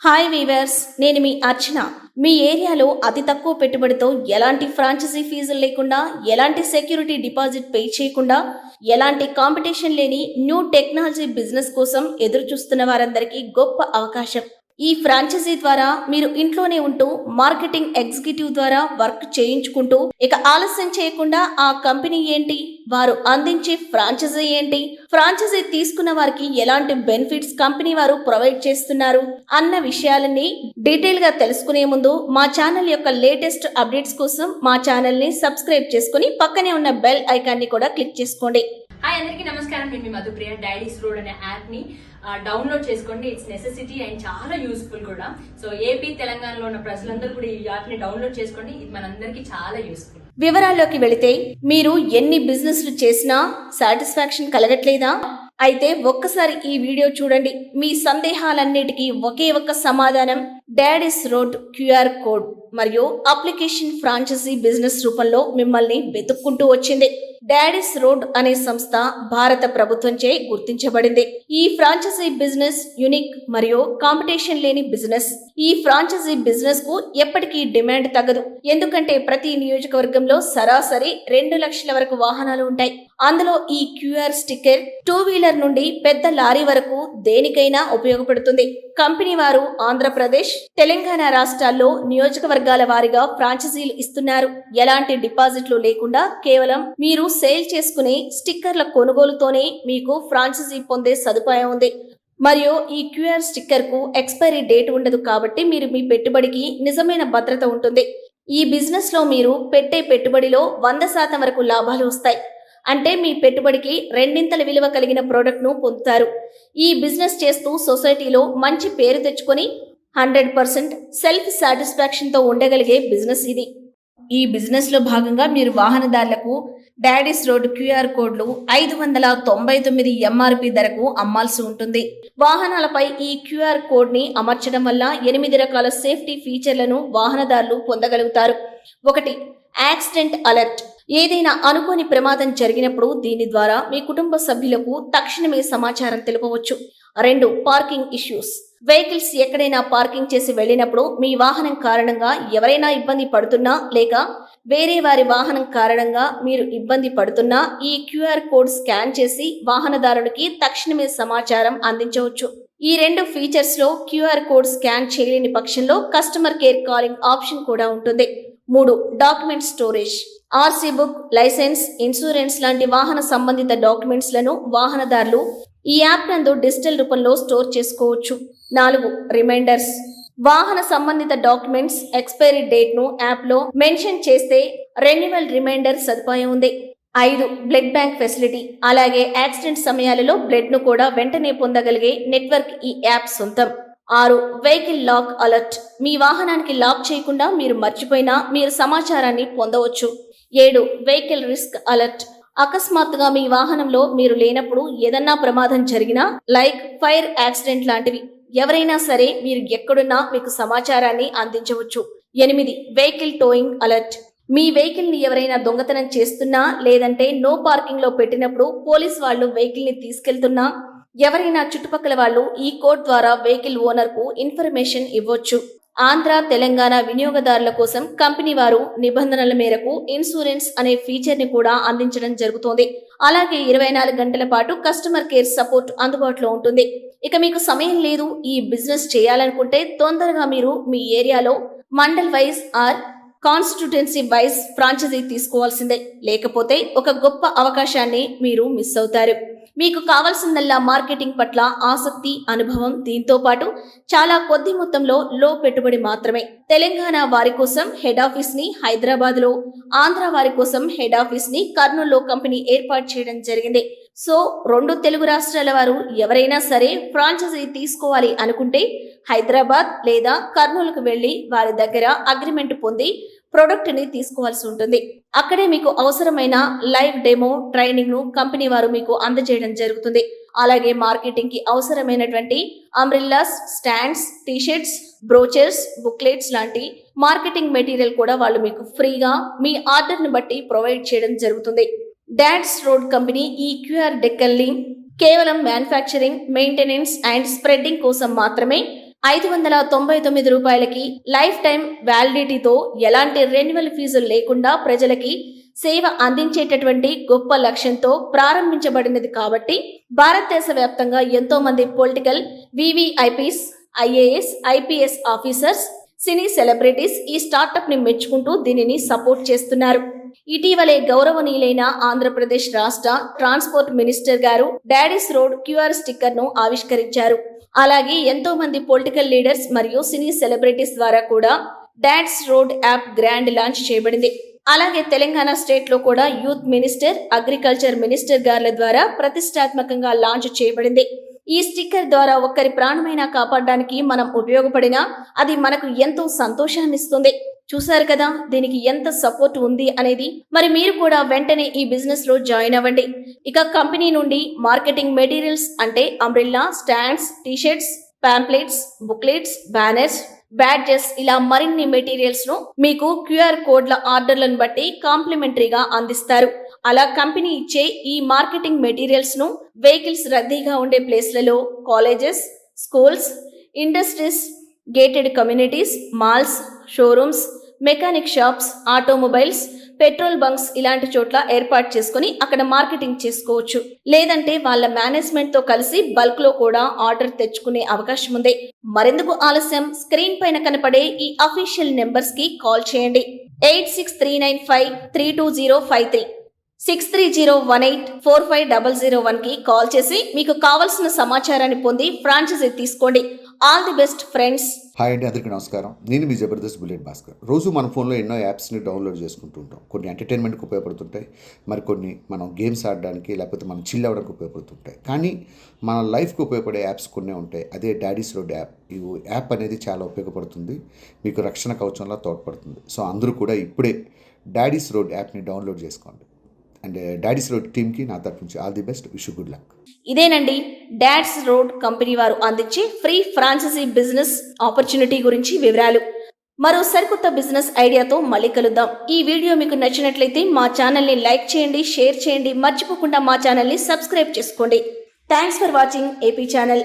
Hi weavers నేను మీ అర్చన. మీ ఏరియాలో అతి తక్కువ పెట్టుబడితో ఎలాంటి ఫ్రాంచైజీ ఫీజులు లేకుండా ఎలాంటి సెక్యూరిటీ డిపాజిట్ పే చేయకుండా ఎలాంటి కాంపిటీషన్ లేని న్యూ టెక్నాలజీ బిజినెస్ కోసం ఎదురు చూస్తున్న వారందరికీ గొప్ప అవకాశం. ఈ ఫ్రాంచైజీ ద్వారా మీరు ఇంట్లోనే ఉంటూ మార్కెటింగ్ ఎగ్జిక్యూటివ్ ద్వారా వర్క్ చేయించుకుంటూ ఇక ఆలస్యం చేయకుండా ఆ కంపెనీ ఏంటి? వారు అందించే ఫ్రాంచైజీ ఏంటి? ఫ్రాంచైజీ తీసుకున్న వారికి ఎలాంటి బెనిఫిట్స్ కంపెనీ వారు ప్రొవైడ్ చేస్తున్నారు? అన్న విషయాలన్నీ డీటెయిల్గా తెలుసుకునే ముందు మా ఛానల్ యొక్క లేటెస్ట్ అప్డేట్స్ కోసం మా ఛానల్ని సబ్స్క్రైబ్ చేసుకుని పక్కనే ఉన్న బెల్ ఐకాన్ని కూడా క్లిక్ చేసుకోండి. హాయ్ అందరికీ నమస్కారం. నేను మీ మధుప్రియ. డైలీస్ రోడ్ అనే యాప్ని డౌన్లోడ్ చేసుకోండి. ఇట్స్ నెసెసిటీ అండ్ చాలా యూస్ఫుల్ కూడా. సో ఏపీ తెలంగాణలో ఉన్న ప్రజలందరూ కూడా ఈ యాప్ని డౌన్లోడ్ చేసుకోండి. ఇది మనందరికీ చాలా యూస్ఫుల్ వివరాల్లోకి వెళితే మీరు ఎన్ని బిజినెస్లు చేసినా సాటిస్ఫాక్షన్ కలగట్లేదా? అయితే ఒక్కసారి ఈ వీడియో చూడండి. మీ సందేహాలన్నిటికీ ఒకే ఒక్క సమాధానం. డాడీస్ రోడ్ క్యూఆర్ కోడ్ మరియు అప్లికేషన్ ఫ్రాంచైజీ బిజినెస్ రూపంలో మిమ్మల్ని వెతుక్కుంటూ వచ్చింది. డాడీస్ రోడ్ అనే సంస్థ భారత ప్రభుత్వంచే గుర్తించబడింది. ఈ ఫ్రాంచైజీ బిజినెస్ యునిక్ మరియు కాంపిటీషన్ లేని బిజినెస్ ఈ ఫ్రాంచైజీ బిజినెస్కు ఎప్పటికీ డిమాండ్ తగ్గదు. ఎందుకంటే ప్రతి నియోజకవర్గంలో సరాసరి రెండు లక్షల వరకు వాహనాలు ఉంటాయి. అందులో ఈ క్యూఆర్ స్టిక్కర్ టూ వీలర్ నుండి పెద్ద లారీ వరకు దేనికైనా ఉపయోగపడుతుంది. కంపెనీ వారు ఆంధ్రప్రదేశ్ తెలంగాణ రాష్ట్రాల్లో నియోజకవర్గాల వారీగా ఫ్రాంచైజీలు ఇస్తున్నారు. ఎలాంటి డిపాజిట్లు లేకుండా కేవలం మీరు సేల్ చేసుకునే స్టిక్కర్ల కొనుగోలుతోనే మీకు ఫ్రాంచైజీ పొందే సదుపాయం ఉంది. మరియు ఈ క్యూఆర్ స్టిక్కర్కు ఎక్స్పైరీ డేట్ ఉండదు కాబట్టి మీరు మీ పెట్టుబడికి నిజమైన భద్రత ఉంటుంది. ఈ బిజినెస్లో మీరు పెట్టే పెట్టుబడిలో వంద శాతం వరకు లాభాలు వస్తాయి. అంటే మీ పెట్టుబడికి రెండింతల విలువ కలిగిన ప్రోడక్ట్ను పొందుతారు. ఈ బిజినెస్ చేస్తూ సొసైటీలో మంచి పేరు తెచ్చుకొని హండ్రెడ్ పర్సెంట్ సెల్ఫ్ సాటిస్ఫాక్షన్తో ఉండగలిగే బిజినెస్ ఇది. ఈ బిజినెస్లో భాగంగా మీరు వాహనదారులకు డాడీస్ రోడ్ క్యూఆర్ కోడ్లు ఐదు వందల తొంభై తొమ్మిది ఎంఆర్పి ధరకు అమ్మాల్సి ఉంటుంది. వాహనాలపై ఈ క్యూఆర్ కోడ్ని అమర్చడం వల్ల ఎనిమిది రకాల సేఫ్టీ ఫీచర్లను వాహనదారులు పొందగలుగుతారు. ఒకటి యాక్సిడెంట్ అలర్ట్. ఏదైనా అనుకోని ప్రమాదం జరిగినప్పుడు దీని ద్వారా మీ కుటుంబ సభ్యులకు తక్షణమే సమాచారం తెలుపవచ్చు. రెండు పార్కింగ్ ఇష్యూస్. వెహికల్స్ ఎక్కడైనా పార్కింగ్ చేసి వెళ్ళినప్పుడు మీ వాహనం కారణంగా ఎవరైనా ఇబ్బంది పడుతున్నా లేక వేరే వారి వాహనం కారణంగా మీరు ఇబ్బంది పడుతున్నా ఈ క్యూఆర్ కోడ్ స్కాన్ చేసి వాహనదారునికి తక్షణమే సమాచారం అందించవచ్చు. ఈ రెండు ఫీచర్స్లో క్యూఆర్ కోడ్ స్కాన్ చేయలేని పక్షంలో కస్టమర్ కేర్ కాలింగ్ ఆప్షన్ కూడా ఉంటుంది. మూడు document storage RC book licence insurance లాంటి వాహన సంబంధిత డాక్యుమెంట్స్లను వాహనదారులు ఈ యాప్ నందు డిజిటల్ రూపంలో స్టోర్ చేసుకోవచ్చు. నాలుగు రిమైండర్స్. వాహన సంబంధిత డాక్యుమెంట్స్ ఎక్స్పైరీ డేట్ను యాప్లో మెన్షన్ చేస్తే రెన్యువల్ రిమైండర్ సదుపాయం ఉంది. ఐదు బ్లడ్ బ్యాంక్ ఫెసిలిటీ. అలాగే యాక్సిడెంట్ సమయాలలో బ్లడ్ను కూడా వెంటనే పొందగలిగే నెట్వర్క్ ఈ యాప్ సొంతం. ఆరు వెహికల్ లాక్ అలర్ట్. మీ వాహనానికి లాక్ చేయకుండా మీరు మర్చిపోయినా మీరు సమాచారాన్ని పొందవచ్చు. ఏడు వెహికల్ రిస్క్ అలర్ట్. అకస్మాత్తుగా మీ వాహనంలో మీరు లేనప్పుడు ఏదన్నా ప్రమాదం జరిగినా లైక్ ఫైర్ యాక్సిడెంట్ లాంటివి ఎవరైనా సరే మీరు ఎక్కడున్నా మీకు సమాచారాన్ని అందించవచ్చు. ఎనిమిది వెహికల్ టోయింగ్ అలర్ట్. మీ వెహికల్ని ఎవరైనా దొంగతనం చేస్తున్నా లేదంటే నో పార్కింగ్లో పెట్టినప్పుడు పోలీస్ వాళ్ళు వెహికల్ని తీసుకెళ్తున్నా ఎవరైనా చుట్టుపక్కల వాళ్ళు ఈ కోడ్ ద్వారా వెహికల్ ఓనర్కు ఇన్ఫర్మేషన్ ఇవ్వచ్చు. ఆంధ్ర తెలంగాణ వినియోగదారుల కోసం కంపెనీ వారు నిబంధనల మేరకు ఇన్సూరెన్స్ అనే ఫీచర్ని కూడా అందించడం జరుగుతోంది. అలాగే ఇరవై నాలుగు గంటల పాటు కస్టమర్ కేర్ సపోర్ట్ అందుబాటులో ఉంటుంది. ఇక మీకు సమయం లేదు ఈ బిజినెస్ చేయాలనుకుంటే తొందరగా మీరు మీ ఏరియాలో mandal wise or constituency wise franchisee తీసుకోవాల్సిందే. లేకపోతే ఒక గొప్ప అవకాశాన్ని మీరు మిస్ అవుతారు. మీకు కావాల్సిందల్లా మార్కెటింగ్ పట్ల ఆసక్తి అనుభవం దీంతో పాటు చాలా కొద్ది మొత్తంలో లో పెట్టుబడి మాత్రమే. తెలంగాణ వారి కోసం హెడ్ ఆఫీస్ని హైదరాబాద్లో ఆంధ్ర వారి కోసం హెడ్ ఆఫీస్ని కర్నూలులో కంపెనీ ఏర్పాటు చేయడం జరిగింది. సో రెండు తెలుగు రాష్ట్రాల వారు ఎవరైనా సరే ఫ్రాంచైజీ తీసుకోవాలి అనుకుంటే హైదరాబాద్ లేదా కర్నూలుకు వెళ్ళి వారి దగ్గర అగ్రిమెంట్ పొంది ప్రొడక్ట్ని తీసుకోవాల్సి ఉంటుంది. అక్కడే మీకు అవసరమైన లైవ్ డెమో ట్రైనింగ్ను కంపెనీ వారు మీకు అందజేయడం జరుగుతుంది. అలాగే మార్కెటింగ్కి అవసరమైనటువంటి umbrellas stands T-shirts brochures booklets లాంటి మార్కెటింగ్ మెటీరియల్ కూడా వాళ్ళు మీకు ఫ్రీగా మీ ఆర్డర్ని బట్టి ప్రొవైడ్ చేయడం జరుగుతుంది. డాడ్స్ రోడ్ కంపెనీ ఈ క్యూఆర్ డెక్కల్ని కేవలం మ్యానుఫ్యాక్చరింగ్ మెయింటెనెన్స్ అండ్ స్ప్రెడ్డింగ్ కోసం మాత్రమే ఐదు వందల తొంభై తొమ్మిది రూపాయలకి లైఫ్ టైం వ్యాలిడిటీతో ఎలాంటి రెన్యువల్ ఫీజులు లేకుండా ప్రజలకి సేవ అందించేటటువంటి గొప్ప లక్ష్యంతో ప్రారంభించబడినది కాబట్టి భారతదేశ వ్యాప్తంగా ఎంతో మంది political VVIPs IAS IPS officers cine celebrities ఈ స్టార్టప్ని మెచ్చుకుంటూ దీనిని సపోర్ట్ చేస్తున్నారు. ఇటీవలే గౌరవనీయులైన ఆంధ్రప్రదేశ్ రాష్ట్ర ట్రాన్స్పోర్ట్ మినిస్టర్ గారు డాడీస్ రోడ్ క్యూఆర్ స్టిక్కర్ను ఆవిష్కరించారు. అలాగే ఎంతో మంది పొలిటికల్ లీడర్స్ మరియు సినీ సెలబ్రిటీస్ ద్వారా కూడా dad's road app grand launch చేయబడింది. అలాగే తెలంగాణ స్టేట్లో కూడా యూత్ మినిస్టర్ అగ్రికల్చర్ మినిస్టర్ గార్ల ద్వారా ప్రతిష్టాత్మకంగా లాంచ్ చేయబడింది. ఈ స్టిక్కర్ ద్వారా ఒక్కరి ప్రాణమైనా కాపాడడానికి మనం ఉపయోగపడినా అది మనకు ఎంతో సంతోషాన్ని ఇస్తుంది చూసారు కదా దీనికి ఎంత సపోర్ట్ ఉంది అనేది? మరి మీరు కూడా వెంటనే ఈ బిజినెస్లో జాయిన్ అవ్వండి. ఇక కంపెనీ నుండి మార్కెటింగ్ మెటీరియల్స్ అంటే umbrella stands t shirts pamphlets booklets banners badges ఇలా మరిన్ని మెటీరియల్స్ను మీకు క్యూఆర్ కోడ్ల ఆర్డర్లను బట్టి కాంప్లిమెంటరీగా అందిస్తారు. అలా కంపెనీ ఇచ్చే ఈ మార్కెటింగ్ మెటీరియల్స్ను వెహికల్స్ రద్దీగా ఉండే ప్లేస్లలో colleges schools industries gated communities malls showrooms mechanic shops automobiles petrol bunks ఇలాంటి చోట్ల ఏర్పాటు చేసుకుని అక్కడ మార్కెటింగ్ చేసుకోవచ్చు. లేదంటే వాళ్ళ మేనేజ్మెంట్తో కలిసి బల్క్లో కూడా ఆర్డర్ తెచ్చుకునే అవకాశం ఉంది. మరెందుకు ఆలస్యం? స్క్రీన్ పైన కనపడే ఈ అఫీషియల్ నెంబర్స్కి కాల్ చేయండి. Eight six three nine five three two zero five three. Six three zero one eight four five double zero వన్కి కాల్ చేసి మీకు కావలసిన సమాచారాన్ని పొంది ఫ్రాంచైజీ తీసుకోండి. All the best friends hi అండి అందరికీ నమస్కారం. నేను మీ జబర్దస్త్ బుల్లెట్ భాస్కర్. రోజు మన ఫోన్లో ఎన్నో యాప్స్ని డౌన్లోడ్ చేసుకుంటూ ఉంటాం. కొన్ని ఎంటర్టైన్మెంట్కి ఉపయోగపడుతుంటాయి. మరి కొన్ని మనం గేమ్స్ ఆడడానికి లేకపోతే మనం చిల్ అవ్వడానికి ఉపయోగపడుతుంటాయి. కానీ మన లైఫ్కి ఉపయోగపడే యాప్స్ కొన్ని ఉంటాయి. అదే డాడీస్ రోడ్ యాప్. ఈ యాప్ అనేది చాలా ఉపయోగపడుతుంది. మీకు రక్షణ కవచంలో తోడ్పడుతుంది. సో అందరూ కూడా ఇప్పుడే డాడీస్ రోడ్ యాప్ని డౌన్లోడ్ చేసుకోండి. అండ్ డాడీస్ రోడ్ టీమ్కి నా తరఫు నుంచి all the best. Wish good luck. ఇదేనండి. డాడ్స్ రోడ్ కంపెనీ వారు అందించే ఫ్రీ ఫ్రాంచైజీ బిజినెస్ ఆపర్చునిటీ గురించి వివరాలు. మరో సరికొత్త బిజినెస్ ఐడియాతో మళ్ళీ కలుద్దాం. ఈ వీడియో మీకు నచ్చినట్లయితే మా ఛానల్ని లైక్ చేయండి షేర్ చేయండి. మర్చిపోకుండా మా ఛానల్ని సబ్స్క్రైబ్ చేసుకోండి. Thanks for watching. AP channel.